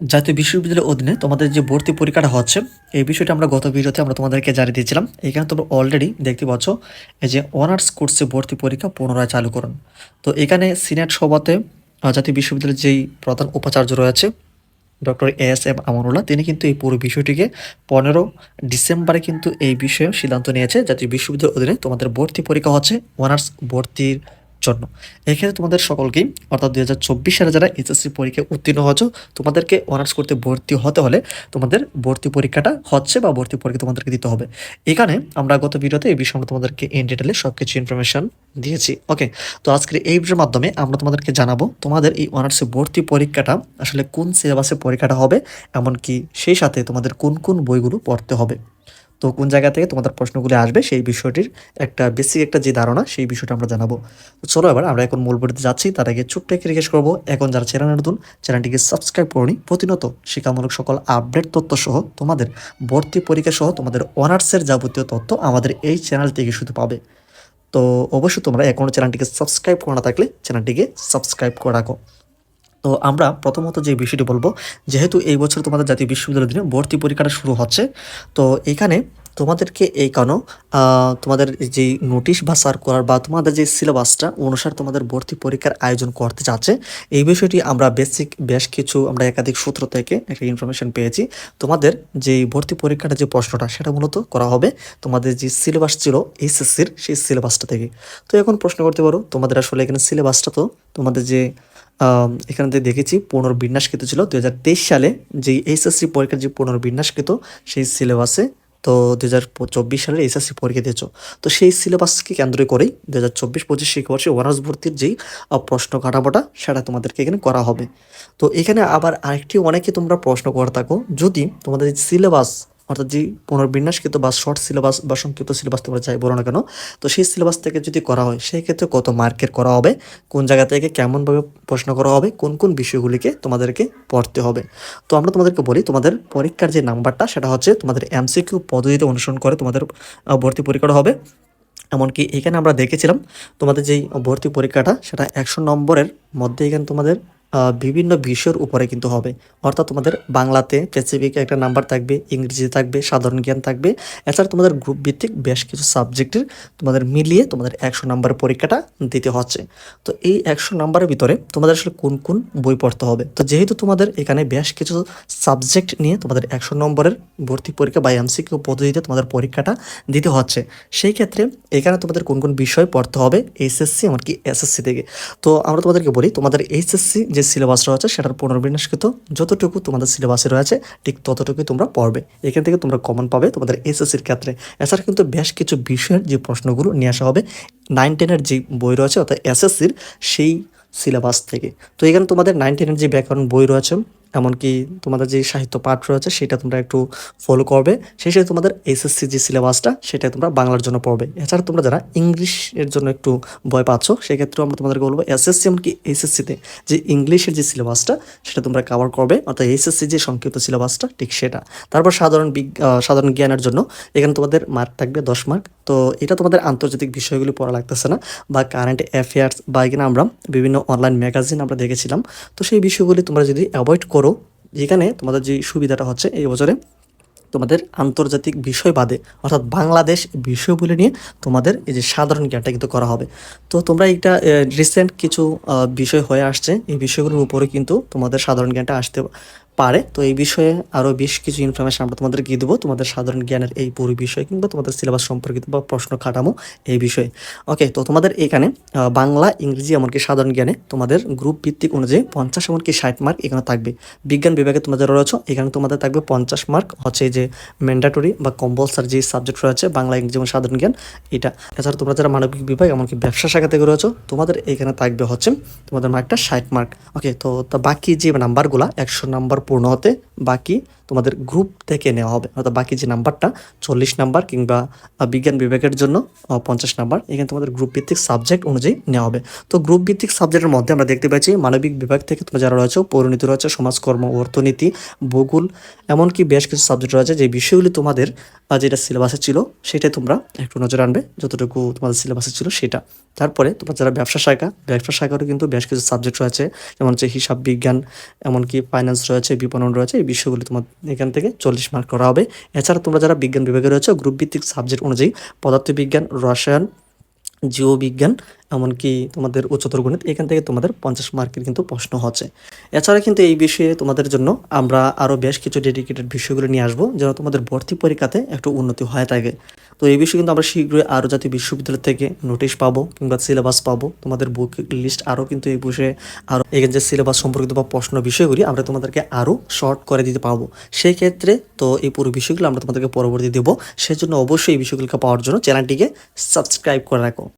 জাতীয় বিশ্ববিদ্যালয়ের অধীনে তোমাদের যে ভর্তি পরীক্ষাটা হচ্ছে, এই বিষয়টা আমরা গত ভিডিওতে আমরা তোমাদেরকে জানিয়ে দিয়েছিলাম। এখানে তোমরা অলরেডি দেখতে পাচ্ছ, এই যে অনার্স কোর্সে ভর্তি পরীক্ষা পুনরায় চালু করুন। তো এখানে সিনেট সভাতে জাতীয় বিশ্ববিদ্যালয়ের যেই প্রধান উপাচার্য রয়েছে, ডক্টর এস এম আমরুল্লাহ তিনি কিন্তু এই পুরো বিষয়টিকে পনেরো ডিসেম্বরে কিন্তু এই বিষয়ে সিদ্ধান্ত নিয়েছে। জাতীয় বিশ্ববিদ্যালয়ের অধীনে তোমাদের ভর্তি পরীক্ষা হচ্ছে অনার্স ভর্তির জন্য। এক্ষেত্রে তোমাদের সকলকেই, অর্থাৎ দুই হাজার চব্বিশ সালে যারা এইচএসসি পরীক্ষায় উত্তীর্ণ হয়েছ, তোমাদেরকে অনার্স করতে ভর্তি হতে হলে তোমাদের ভর্তি পরীক্ষাটা হচ্ছে বা ভর্তি পরীক্ষা তোমাদেরকে দিতে হবে। এখানে আমরা গত ভিডিওতে এই বিষয়ে তোমাদেরকে ইন ডিটেলে সব কিছু ইনফরমেশন দিয়েছি। ওকে তো আজকের এই ভিডিওর মাধ্যমে আমরা তোমাদেরকে জানাব, তোমাদের এই অনার্সে ভর্তি পরীক্ষাটা আসলে কোন সিলেবাসে পরীক্ষাটা হবে, এমনকি সেই সাথে তোমাদের কোন কোন বইগুলো পড়তে হবে। তো কোন জায়গা থেকে তোমাদের প্রশ্নগুলি আসবে সেই বিষয়টির একটা বেসিক একটা যে ধারণা, সেই বিষয়টা আমরা জানাব। তো চলো এবার আমরা এখন মূল যাচ্ছি। তার আগে ছোট্ট একটি রিকোয়েস্ট করব। এখন যারা চ্যানেল নতুন চ্যানেলটিকে সাবস্ক্রাইব করনি প্রতিনত শিক্ষামূলক সকল আপডেট তথ্য সহ তোমাদের ভর্তি পরীক্ষা সহ তোমাদের অনার্সের যাবতীয় তথ্য আমাদের এই চ্যানেল থেকে শুধু পাবে। তো অবশ্যই তোমরা এখনও চ্যানেলটিকে সাবস্ক্রাইব করা না থাকলে চ্যানেলটিকে সাবস্ক্রাইব করে রাখো। তো আমরা প্রথমত যে বিষয়টি বলব, যেহেতু এই বছর তোমাদের জাতীয় বিশ্ববিদ্যালয়ের দিনে ভর্তি পরীক্ষাটা শুরু হচ্ছে, তো এখানে তোমাদেরকে এই কেন তোমাদের যে নোটিশ বা সার্কুলার বা তোমাদের যে সিলেবাসটা অনুসার তোমাদের ভর্তি পরীক্ষার আয়োজন করতে চাচ্ছে এই বিষয়টি আমরা বেসিক বেশ কিছু আমরা একাধিক সূত্র থেকে একটা ইনফরমেশন পেয়েছি। তোমাদের যে ভর্তি পরীক্ষাটা যে প্রশ্নটা, সেটা মূলত করা হবে তোমাদের যে সিলেবাস ছিল এইচএসসির সেই সিলেবাসটা থেকে। তো এখন প্রশ্ন করতে পারো, তোমাদের আসলে এখানে সিলেবাসটা তো তোমাদের যে এখানে দেখেছি, পুনর্বিন্যাসকৃত ছিল। দু হাজার তেইশ সালে যে এইচএসসি পরীক্ষার যে পুনর্বিন্যাসকৃত সেই সিলেবাসে, তো দু হাজার চব্বিশ সালের এইচএসসি পরীক্ষা দিয়েছ। তো সেই সিলেবাসকে কেন্দ্র করেই দু হাজার চব্বিশ পঁচিশ শিক্ষাবর্ষে অনার্স ভর্তির যেই প্রশ্ন কাটাবোটা সেটা তোমাদেরকে এখানে করা হবে। তো এখানে আবার আরেকটি অনেকে তোমরা প্রশ্ন করে থাকো। যদি তোমাদের সিলেবাস অর্থাৎ যে পুনর্বিন্যাসকৃত বা শর্ট সিলেবাস বা সংক্ষিপ্ত সিলেবাস তোমরা যাই বলো না কেন, তো সেই সিলেবাস থেকে যদি করা হয় সেই ক্ষেত্রে কত মার্কের করা হবে, কোন জায়গা থেকে কেমনভাবে প্রশ্ন করা হবে, কোন কোন বিষয়গুলিকে তোমাদেরকে পড়তে হবে। তো আমরা তোমাদেরকে বলি, তোমাদের পরীক্ষার যে নাম্বারটা, সেটা হচ্ছে তোমাদের এমসিকিউ পদ্ধতিতে অনুসরণ করে তোমাদের ভর্তি পরীক্ষাটা হবে। এমনকি এখানে আমরা দেখেছিলাম, তোমাদের যেই ভর্তি পরীক্ষাটা, সেটা একশো নম্বরের মধ্যে এখানে তোমাদের বিভিন্ন বিষয়ের উপরে কিন্তু হবে। অর্থাৎ তোমাদের বাংলাতে স্পেসিফিক একটা নাম্বার থাকবে, ইংরেজিতে থাকবে, সাধারণ জ্ঞান থাকবে। এছাড়া তোমাদের গ্রুপ ভিত্তিক বেশ কিছু সাবজেক্টের তোমাদের মিলিয়ে তোমাদের একশো নম্বরের পরীক্ষাটা দিতে হচ্ছে। তো এই একশো নম্বরের ভিতরে তোমাদের আসলে কোন কোন বই পড়তে হবে? তো যেহেতু তোমাদের এখানে বেশ কিছু সাবজেক্ট নিয়ে তোমাদের একশো নম্বরের ভর্তি পরীক্ষা বা এমসিকিউ পদ্ধতিতে তোমাদের পরীক্ষাটা দিতে হচ্ছে, সেই ক্ষেত্রে এখানে তোমাদের কোন কোন বিষয় পড়তে হবে? এইচএসসি এমনকি এসএসসি থেকে। তো আমরা তোমাদেরকে বলি, তোমাদের এইচএসসি যে সিলেবাস রয়েছে সেটার পুনর্বিন্যাসকৃত যতটুকু তোমাদের সিলেবাসে রয়েছে, ঠিক ততটুকুই তোমরা পড়বে। এখান থেকে তোমরা কমন পাবে তোমাদের এসএসসির ক্ষেত্রে। এছাড়া কিন্তু বেশ কিছু বিষয়ের যে প্রশ্নগুলো নিয়ে আসা হবে নাইন টেনের যে বই রয়েছে অর্থাৎ এসএসসির সেই সিলেবাস থেকে। তো এখানে তোমাদের নাইন টেনের যে ব্যাকরণ বই রয়েছে এমনকি তোমাদের যে সাহিত্য পাঠ রয়েছে সেটা তোমরা একটু ফলো করবে। সেই সাথে তোমাদের এসএসসি যে সিলেবাসটা সেটা তোমরা বাংলার জন্য পড়বে। এছাড়া তোমরা যারা ইংলিশের জন্য একটু ভয় পাচ্ছ, সেক্ষেত্রেও আমরা তোমাদেরকে বলব এসএসসি এমনকি এসএসসিতে যে ইংলিশের যে সিলেবাসটা সেটা তোমরা কভার করবে। অর্থাৎ এসএসসি যে সংক্ষিপ্ত সিলেবাসটা ঠিক সেটা। তারপর সাধারণ সাধারণ জ্ঞানের জন্য এখানে তোমাদের মার্ক থাকবে দশ মার্ক তো এটা তোমাদের আন্তর্জাতিক বিষয়গুলি পড়া লাগতেছে না, বা কারেন্ট অ্যাফেয়ার্স বা এখানে আমরা বিভিন্ন অনলাইন ম্যাগাজিন আমরা দেখেছিলাম, তো সেই বিষয়গুলি তোমরা যদি অ্যাভয়েড করো, যেখানে তোমাদের যে সুবিধাটা হচ্ছে এই বছরে তোমাদের আন্তর্জাতিক বিষয় বাদে, অর্থাৎ বাংলাদেশ বিষয়গুলি নিয়ে তোমাদের এই যে সাধারণ জ্ঞানটা কিন্তু করা হবে। তো তোমরা এটা রিসেন্ট কিছু বিষয় হয়ে আসছে, এই বিষয়গুলোর উপরে কিন্তু তোমাদের সাধারণ জ্ঞানটা আসতে পারে। তো এই বিষয়ে আরও বেশ কিছু ইনফরমেশন আমরা তোমাদেরকে দেবো। তোমাদের সাধারণ জ্ঞানের এই পুরো বিষয় কিংবা তোমাদের সিলেবাস সম্পর্কিত বা প্রশ্ন কাঠামো এই বিষয়ে। ওকে তো তোমাদের এখানে বাংলা, ইংরেজি এমনকি সাধারণ জ্ঞানে তোমাদের গ্রুপ ভিত্তিক অনুযায়ী পঞ্চাশ এমনকি ষাট মার্ক এখানে থাকবে। বিজ্ঞান বিভাগে তোমাদের রয়েছে, এখানে তোমাদের থাকবে পঞ্চাশ মার্ক হচ্ছে যে ম্যান্ডাটরি বা কম্পালসারি যে সাবজেক্ট রয়েছে, বাংলা, ইংরেজি এবং সাধারণ জ্ঞান, এটা। এছাড়া তোমরা যারা মানবিক বিভাগ এমনকি ব্যবসা শাখা থেকে রয়েছে, তোমাদের এখানে থাকবে হচ্ছে তোমাদের মার্কটা ষাট মার্ক ওকে তো তা বাকি যে নাম্বারগুলা একশো নাম্বার পূর্ণ হতে বাকি তোমাদের গ্রুপ থেকে নেওয়া হবে। অর্থাৎ বাকি যে নাম্বারটা, চল্লিশ নাম্বার কিংবা বিজ্ঞান বিভাগের জন্য পঞ্চাশ নাম্বার, এখানে তোমাদের গ্রুপ ভিত্তিক সাবজেক্ট অনুযায়ী নেওয়া হবে। তো গ্রুপ ভিত্তিক সাবজেক্টের মধ্যে আমরা দেখতে পাচ্ছি, মানবিক বিভাগ থেকে তোমরা যারা রয়েছে, পরিণতি রয়েছে সমাজকর্ম, অর্থনীতি, ভূগোল, এমনকি বেশ কিছু সাবজেক্ট রয়েছে যে বিষয়গুলি তোমাদের যেটা সিলেবাসে ছিল, সেটাই তোমরা একটু নজর আনবে, যতটুকু তোমাদের সিলেবাসে ছিল সেটা। তারপরে তোমরা যারা ব্যবসা শাখা, ব্যবসা শাখারও কিন্তু বেশ কিছু সাবজেক্ট রয়েছে, যেমন হচ্ছে হিসাব বিজ্ঞান, এমনকি ফাইন্যান্স রয়েছে, বিপণন রয়েছে, এই বিষয়গুলি তোমার এখান থেকে চল্লিশ মার্ক করা হবে। এছাড়া তোমরা যারা বিজ্ঞান বিভাগে রয়েছে গ্রুপ ভিত্তিক সাবজেক্ট অনুযায়ী পদার্থবিজ্ঞান, রসায়ন জীববিজ্ঞান এমনকি তোমাদের উচ্চতর গণিত, এখান থেকে তোমাদের পঞ্চাশ মার্কের কিন্তু প্রশ্ন হচ্ছে। এছাড়া কিন্তু এই বিষয়ে তোমাদের জন্য আমরা আরও বেশ কিছু ডেডিকেটেড বিষয়গুলো নিয়ে আসব, যেন তোমাদের ভর্তি পরীক্ষাতে একটু উন্নতি হয়ে থাকে। তো এই বিষয়ে কিন্তু আমরা শীঘ্রই আরও জাতীয় বিশ্ববিদ্যালয় থেকে নোটিশ পাবো কিংবা সিলেবাস পাবো। তোমাদের বুক লিস্ট আরও কিন্তু এই বিষয়ে আরও এখানে যে সিলেবাস সম্পর্কিত বা প্রশ্ন বিষয়গুলি আমরা তোমাদেরকে আরও শর্ট করে দিতে পারব সেই ক্ষেত্রে তো এই পুরো বিষয়গুলো আমরা তোমাদেরকে পরবর্তী দেবো। সেজন্য অবশ্যই এই বিষয়গুলোকে পাওয়ার জন্য চ্যানেলটিকে সাবস্ক্রাইব করে রাখো।